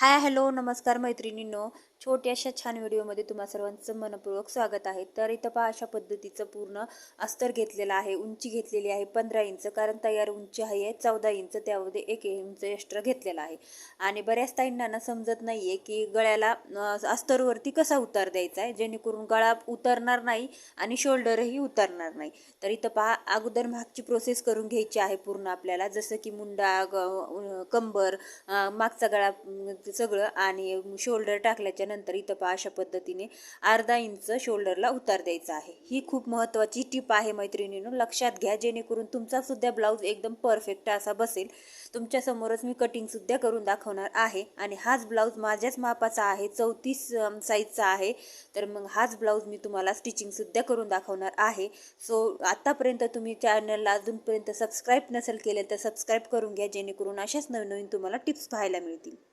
Hi hello नमस्कार मैत्रिणींनो. छोट्याशा छान व्हिडिओमध्ये तुम्हा सर्वांचं मनपूर्वक स्वागत आहे. तर इथं पहा अशा पद्धतीचं पूर्ण अस्तर घेतलेलं आहे उंची घेतलेली आहे पंधरा इंच. कारण तयार उंची आहे चौदा इंच. त्यामध्ये एक इंच एक्स्ट्रा घेतलेला आहे. आणि बऱ्याच ताईंना ना समजत नाही आहे की गळ्याला अस्तरवरती कसा उतार द्यायचा आहे. जेणेकरून गळा उतरणार नाही आणि शोल्डरही उतरणार नाही. तर इथं पहा अगोदर मागची प्रोसेस करून घ्यायची आहे पूर्ण आपल्याला. जसं की मुंडा ग- कंबर मागचा गळा अं, सगळं आणि शोल्डर टाकल्याच्या नंतर इथं पहा अशा पद्धतीने अर्धा इंच शोल्डरला उतार द्यायचा आहे. ही खूप महत्त्वाची टिप आहे मैत्रिणीनं. लक्षात घ्या जेणेकरून तुमचा सुद्धा ब्लाऊज एकदम परफेक्ट असा बसेल. तुमच्या समोरच मी कटिंग सुद्धा करून दाखवणार आहे. आणि हाच ब्लाऊज माझ्याच मापाचा आहे चौतीस साईजचा आहे. तर मग हाच ब्लाऊज मी तुम्हाला स्टिचिंग सुद्धा करून दाखवणार आहे. सो आतापर्यंत तुम्ही चॅनलला अजूनपर्यंत सबस्क्राईब नसेल केले तर सबस्क्राईब करून घ्या जेणेकरून अशाच नवीन नवीन तुम्हाला टिप्स पाहायला मिळतील.